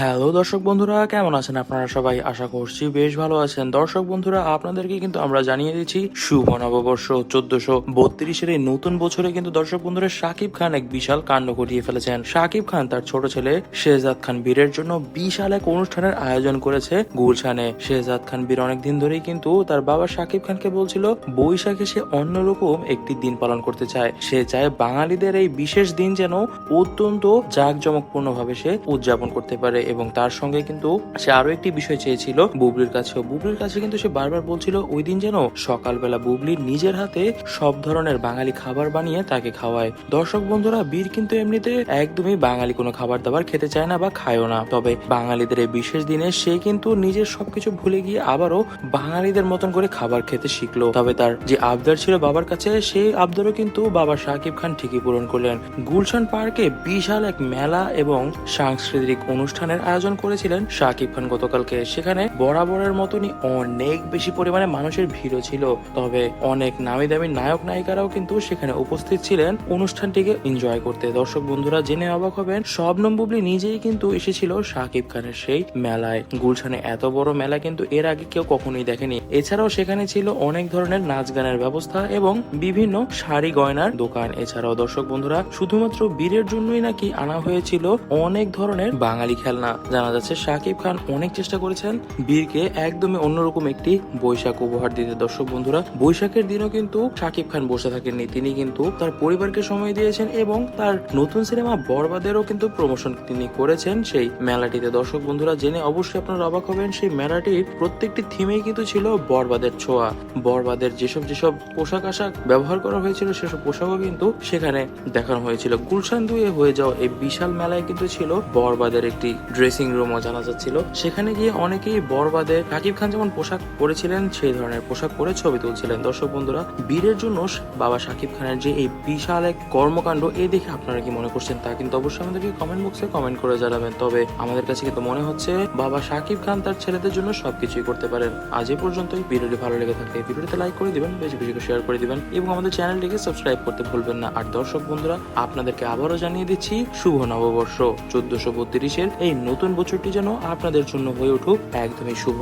Hello দর্শক বন্ধুরা, কেমন আছেন আপনারা সবাই? আশা করছি বেশ ভালো আছেন। দর্শক বন্ধুরা, আপনাদেরকে কিন্তু আমরা জানিয়ে দিচ্ছি, শুভ নববর্ষ চোদ্দশো বত্রিশের এই নতুন বছরে কিন্তু দর্শক বন্ধুরা শাকিব খান এক বিশাল কাণ্ড ঘটিয়ে ফেলেছেন। শাকিব খান তার ছোট ছেলে শেহজাদ খান বীরের জন্য বিশাল এক অনুষ্ঠানের আয়োজন করেছে গুলশানে। শেহজাদ খান বীর অনেকদিন ধরেই কিন্তু তার বাবা শাকিব খানকে বলছিল, বৈশাখে সে অন্যরকম একটি দিন পালন করতে চায়। সে চায় বাঙালিদের এই বিশেষ দিন যেন অত্যন্ত জাঁকজমকপূর্ণ ভাবে সে উদযাপন করতে পারে। এবং তার সঙ্গে কিন্তু সে আরও একটি বিষয় চেয়েছিল বুবলির কাছেও। বুবলির কাছে কিন্তু সে বারবার বলছিল, ওই দিন যেন সকালবেলা বুবলি নিজের হাতে সব ধরনের বাঙালি খাবার বানিয়ে তাকে খাওয়ায়। দর্শক বন্ধুরা, বীর কিন্তু এমনিতে একদমই বাঙালি, কোনো খাবার দাবার খেতে চায় না বা খায়ও না। তবে বাঙালিদের এই বিশেষ দিনে সে কিন্তু নিজের সবকিছু ভুলে গিয়ে আবারও বাঙালিদের মতন করে খাবার খেতে শিখলো। তবে তার যে আবদার ছিল বাবার কাছে, সেই আবদারও কিন্তু বাবা শাকিব খান ঠিকই পূরণ করলেন। গুলশান পার্কে বিশাল এক মেলা এবং সাংস্কৃতিক অনুষ্ঠানের আয়োজন করেছিলেন শাকিব খান গতকালকে। সেখানে বরাবরের মতনই অনেক বেশি পরিমাণে মানুষের ভিড়ও ছিল। তবে অনেক নামি দামি নায়ক নায়িকারাও কিন্তু সেখানে উপস্থিত ছিলেন। অনুষ্ঠানটিকে এনজয় করতে। দর্শক বন্ধুরা জেনে অবাক হবেন, শবনম বুবলি নিজেই কিন্তু এসেছিল শাকিব খানের সেই মেলায়। গুলশানে এত বড় মেলা কিন্তু এর আগে কেউ কখনোই দেখেনি। এছাড়াও সেখানে ছিল অনেক ধরনের নাচ গানের ব্যবস্থা এবং বিভিন্ন শাড়ি গয়নার দোকান। এছাড়াও দর্শক বন্ধুরা, শুধুমাত্র বীরের জন্যই নাকি আনা হয়েছিল অনেক ধরনের বাঙালি খেলনা। জানা যাচ্ছে শাকিব খান অনেক চেষ্টা করেছেন বীরকে একদমই অন্যরকম একটি বৈশাখ উপহার দিতে। দর্শক বন্ধুরা, বৈশাখের দিনও কিন্তু শাকিব খান বসে থাকেননি। তিনি কিন্তু তার পরিবারকে সময় দিয়েছেন এবং তার নতুন সিনেমা বরবাদেরও কিন্তু প্রমোশন তিনি করেছেন সেই মেলাটিতে। দর্শক বন্ধুরা, জেনে অবশ্যই আপনারা অবাক হবেন, সেই মেলাটির প্রত্যেকটি থিমেই কিন্তু ছিল বরবাদের ছোঁয়া। বরবাদের যেসব যেসব পোশাক আশাক ব্যবহার করা হয়েছিল, সেসব পোশাকও কিন্তু সেখানে দেখানো হয়েছিল। গুলশান দুয়ে হয়ে যাওয়া এই বিশাল মেলায় কিন্তু ছিল বরবাদের একটি ড্রেসিং রুমও জানা যাচ্ছিল সেখানে গিয়ে অনেকেই বরবাদে রাকিব খান যেমন পোশাক পরেছিলেন, সেই ধরনের পোশাক পরে ছবি তুলছিলেন। দর্শক বন্ধুরা, বীরের জন্য বাবা শাকিব খানের যে এই বিশাল এক কর্মকাণ্ড এই দেখে আপনারা কি মনে করছেন তা কিন্তু অবশ্যই আমাদেরকে কমেন্ট বক্সে কমেন্ট করে জানাবেন। তবে আমাদের কাছে কিন্তু মনে হচ্ছে, বাবা শাকিব খান তার ছেলেদের জন্য সবকিছুই করতে পারেন। আজ এ পর্যন্তই। ভিডিওটি ভালো লেগে থাকলে ভিডিওতে লাইক করে দিবেন, বেশি বেশি শেয়ার করে দিবেন এবং আমাদের চ্যানেলটিকে সাবস্ক্রাইব করতে ভুলবেন না। আর দর্শক বন্ধুরা, আপনাদেরকে আবারও জানিয়ে দিচ্ছি, শুভ নববর্ষ। চোদ্দশো বত্রিশের এই নতুন বছরটি যেন আপনাদের জন্য হয়ে উঠুক একদমই শুভ।